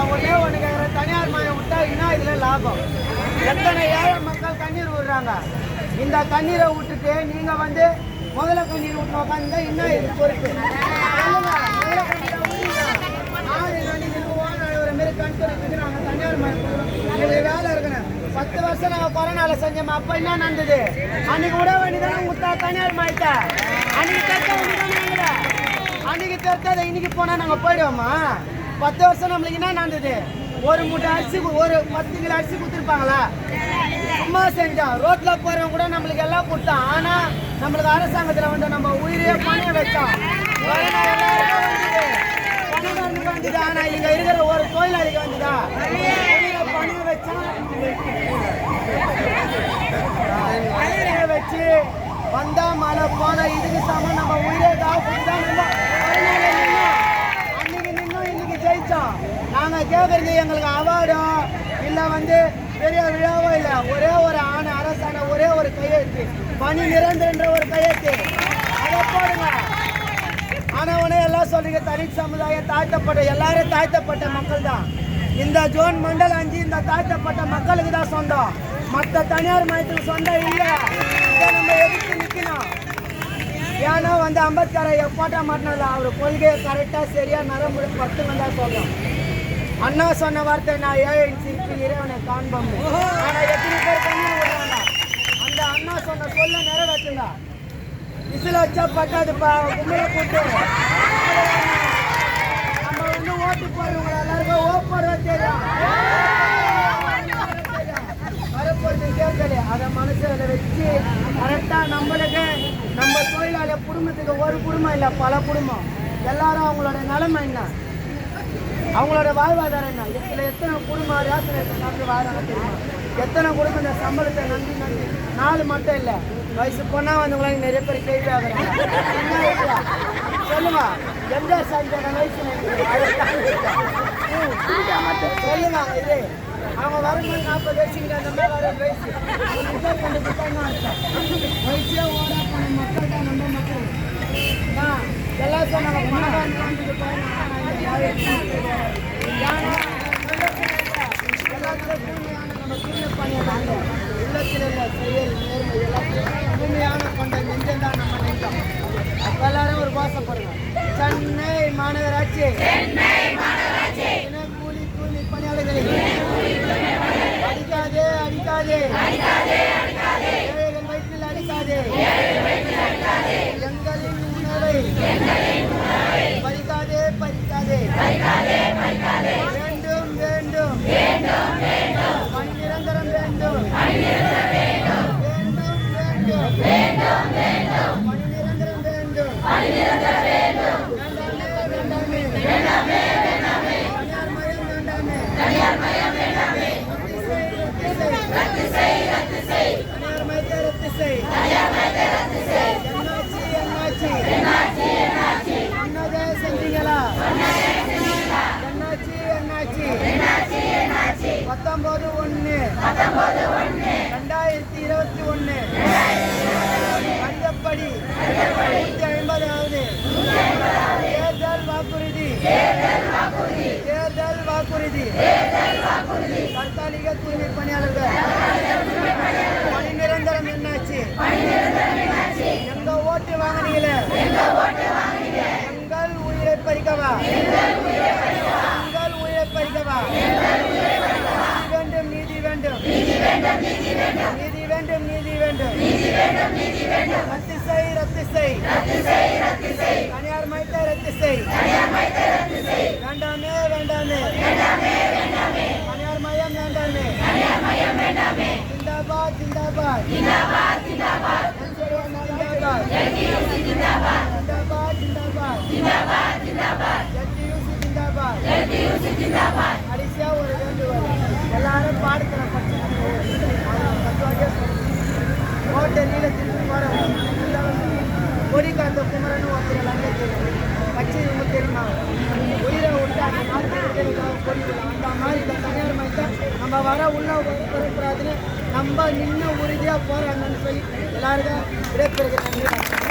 நான் ஒண்ணே ஒண்ணு கேட்குறேன் தனியார் மயம் விட்டா இன்னும் இதில் லாபம். எத்தனை ஏழை மக்கள் தண்ணீர் விடுறாங்க? இந்த தண்ணீரை விட்டுட்டு நீங்கள் வந்து முதல்ல கண்ணீர் விட்டு உட்காந்து இன்னும் இது பொறுப்பு. ஒரு மாரி தனியார் வேலை இருக்கணும். பத்து வருஷம் நாங்கள் கொரோனால செஞ்சோம் அப்ப என்ன நடந்தது? அன்னைக்கு விட வேண்டியதானே முத்தா தனியார் மாயிட்ட அன்னைக்கு தெரிஞ்ச அன்னைக்கு தெரிஞ்சதை இன்னைக்கு போனா நாங்க போயிடுவோமா? பத்து வருஷம் நம்மளுக்கு என்ன நடந்தது? ஒரு மூட்டை அரிசி ஒரு பத்து கிலோ அரிசி கொடுத்துருப்பாங்களா? சும்மா செஞ்சோம் ரோட்டில் போகிறவங்க கூட நம்மளுக்கு எல்லாம் கொடுத்தோம் ஆனால் நம்மளுக்கு அரசாங்கத்தில் வந்து நம்ம உயிரையே பணிய வச்சோம் வந்துதான் ஆனால் வந்தது. இருக்கிற ஒரு தொழிலாளிக்கு வந்ததா? உயிரை பணிய உயிரை வச்சு வந்தா மழை போன இதுக்கு சமம் நம்ம உயிரை காப்பு தான் நம்ம கொரோனால நின்னோம். அன்னைக்கு நின்னோம் இன்னைக்கு ஜெயிச்சோம் நாங்க கேட்கறது எங்களுக்கு அவார்டோ இல்லை வந்து பெரிய விழாவோ இல்லை ஒரே ஒரு ஆணை அரசான ஒரே ஒரு கையெழுத்து. பணி நிரந்தரன்ற ஒரு கையெழுத்து. அதை போடுங்க. ஆனவனே எல்லாம் சொல்றீங்க தனி சமுதாயம் தாழ்த்தப்பட்ட எல்லாரும் தாழ்த்தப்பட்ட மக்கள் தான். இந்த ஜோன் மண்டல் அஞ்சு இந்த தாழ்த்தப்பட்ட மக்களுக்கு தான் சொந்தம். மற்ற தனியார் மையத்துக்கு சொந்தம் இல்லை. இதை நம்ம எதிர்த்து நிற்கணும் ஏன்னா வந்து அம்பேத்கரை எப்போட்டா மாட்டினது அவர் கொள்கையை கரெக்டாக சரியாக நரம்பு பத்து வந்தால் சொல்கிறோம் அண்ணா சொன்ன வார்த்தை நான் ஏழை சிரிப்பு இறைவனை காண்போம். ஆனா எத்தனை பேர் கண்ணீர் விடுறாங்க? அந்த அண்ணா சொன்ன சொல்ல நிறைவேற்றுங்க. விசில் வச்சா பட்டாதுப்பா கும்பலை கூட்டு நம்ம வந்து ஓட்டு போடுறவங்க எல்லாருக்கும் ஓ போடுறது தெரியும் வரப்போறது தேர்தல் அதை மனசுல வச்சு கரெக்டா நம்மளுக்கு நம்ம தொழிலாளி குடும்பத்துக்கு ஒரு குடும்பம் இல்லை பல குடும்பம். எல்லாரும் அவங்களோட நிலைமை என்ன? அவங்களோட வாழ்வாதாரம் என்ன? இதில் எத்தனை குடும்பம் ரேஷன் அட்டை சாப்பிட்டு வாழ்றாங்க தெரியுமா? எத்தனை குடும்பம் இந்த சம்பளத்தை நம்பி நம்பி? நாலு மட்டும் இல்லை. வயசு பொண்ணா வந்தவங்களாம் நிறைய பேர் கேள்வி ஆகிறாங்க. சொல்லுமா. ஐடியா? சொல்லுங்க எம்ஜிஆர் சாப்பிட்ட வயசு சொல்லுமா இது. அவங்க வரும்போது நாற்பது வயசுக்கு அந்த மாதிரி வர வயசு. ஒரு நிமிஷம் ரெண்டு நிமிஷம் தான் அர்த்தம். வயசே ஓடா போன மக்கள் தான் நம்ம மக்கள். எல்லாம் சொன்னாங்க பணக்காரன் வாழ்ந்துட்டு போனா, ஆனா இந்த மாதிரி ஏன்னா, எல்லாத்துலயும் தூய்மையான நம்ம தூய்மை உள்ளத்தில் உள்ள செயல் நேர்மை எல்லாத்தையும் கொண்ட நெஞ்சம் தான் நம்ம நெஞ்சம் எல்லாரும் ஒரு வாசப்படுங்க சென்னை மாநகராட்சி தினக்கூலி கூலி பணியாளர்களை அடிக்காதே அடிக்காதே. ஏழைகள் வயிற்றில் அடிக்காதே எங்களின் உணவை செய். என்னாச்சு என்னாச்சு சொன்னதை செஞ்சீங்களா என்னாச்சு என்னாச்சு பத்தொன்பது ஒண்ணு ரெண்டாயிரத்தி இருபத்தி ஒன்று கண்டப்படி நூத்தி ஐம்பதாவது தேர்தல் வாக்குறுதி தேர்தல் வாக்குறுதி தற்காலிக தூய்மை பணியாளர்கள் பணி நிரந்தரம் என்னாச்சு எங்க ஓட்டு வாங்கினீங்களே எங்கள் உயிரை பறிக்கவா எங்கள் உயிரை பறிக்கவா நீதி வேண்டும் நீதி வேண்டும் நீதி வேண்டும் நீதி வேண்டும் ரத்து செய் ரத்து செய் தனியார் மையத்தை ரத்து செய் வேண்டாமே வேண்டாமே தனியார் மையம் வேண்டாமே ஜிந்தாபாத். ஜிந்தாபாத் ஜிந்தாபாத் ஜிந்தாபாத். ஜிந்தாபாத் ஜிந்தாபாத் ஜிந்தாபாத் ஒரு வேண்டுகோள். எல்லாரும் பாடத்துல பற்றி கோட்டை நீளத்திற்கு போறோம் கொடி காத்த குமரன் ஒருத்தர் எல்லாமே வச்சு கட்சி இவங்க தெரியுமா உயிரை விட்டு அந்த நாட்டு விடுதலைக்காக அந்த மாதிரி இந்த தனியார் மையத்தை நம்ம வர உள்ள வரக்கூடாதுன்னு நம்ம நின்று உறுதியாக போகிறாங்கன்னு சொல்லி எல்லாருக்கும் விடைபெறுகிறேன்.